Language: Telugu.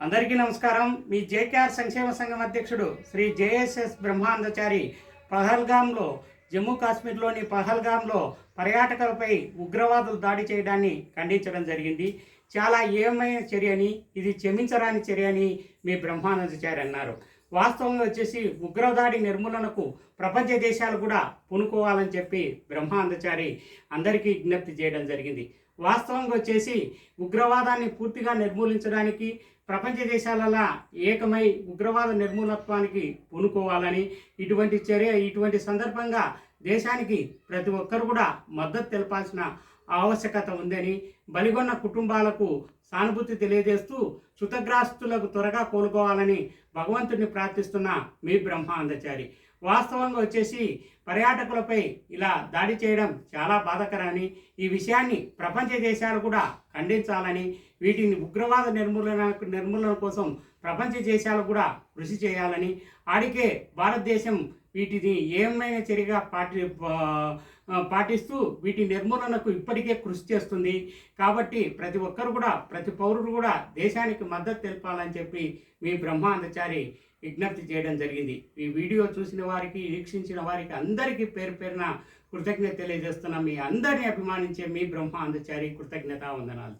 అందరికీ నమస్కారం. మీ జేకేఆర్ సంక్షేమ సంఘం అధ్యక్షుడు శ్రీ జేఎస్ఎస్ బ్రహ్మానందచారి పహల్గాంలో జమ్మూ కాశ్మీర్లోని పహల్గాంలో పర్యాటకులపై ఉగ్రవాదులు దాడి చేయడాన్ని ఖండించడం జరిగింది. చాలా ఏమైన చర్య అని ఇది క్షమించరాని చర్య అని మీ బ్రహ్మానందచారి అన్నారు. వాస్తవంగా వచ్చేసి ఉగ్రదాడి నిర్మూలనకు ప్రపంచ దేశాలు కూడా పూనుకోవాలని చెప్పి బ్రహ్మానందచారి అందరికీ విజ్ఞప్తి చేయడం జరిగింది. వాస్తవంగా వచ్చేసి ఉగ్రవాదాన్ని పూర్తిగా నిర్మూలించడానికి ప్రపంచ దేశాలలో ఏకమై ఉగ్రవాద నిర్మూలత్వానికి పూనుకోవాలని ఇటువంటి చర్య ఇటువంటి సందర్భంగా దేశానికి ప్రతి ఒక్కరు కూడా మద్దతు తెలపాల్సిన ఆవశ్యకత ఉందని బలిగొన్న కుటుంబాలకు సానుభూతి తెలియజేస్తూ క్షుతగ్రాస్తులకు త్వరగా కోలుకోవాలని భగవంతుడిని ప్రార్థిస్తున్న మీ బ్రహ్మాందచారి వాస్తవంగా వచ్చేసి పర్యాటకులపై ఇలా దాడి చేయడం చాలా బాధాకరమని ఈ విషయాన్ని ప్రపంచ దేశాలు కూడా ఖండించాలని వీటిని ఉగ్రవాద నిర్మూలన నిర్మూలన కోసం ప్రపంచ దేశాలు కూడా కృషి చేయాలని ఆడికే భారతదేశం వీటిని ఏమైనా చర్యగా పాటి పాటిస్తూ వీటి నిర్మూలనకు ఇప్పటికే కృషి చేస్తుంది. కాబట్టి ప్రతి ఒక్కరు కూడా ప్రతి పౌరుడు కూడా దేశానికి మద్దతు తెలపాలని చెప్పి మీ బ్రహ్మాందచారి విజ్ఞప్తి చేయడం జరిగింది. ఈ వీడియో చూసిన వారికి వీక్షించిన వారికి అందరికీ పేరు పేరున కృతజ్ఞత తెలియజేస్తున్న. మీ అందరిని అభిమానించే మీ బ్రహ్మాందచారి కృతజ్ఞత వందనాలు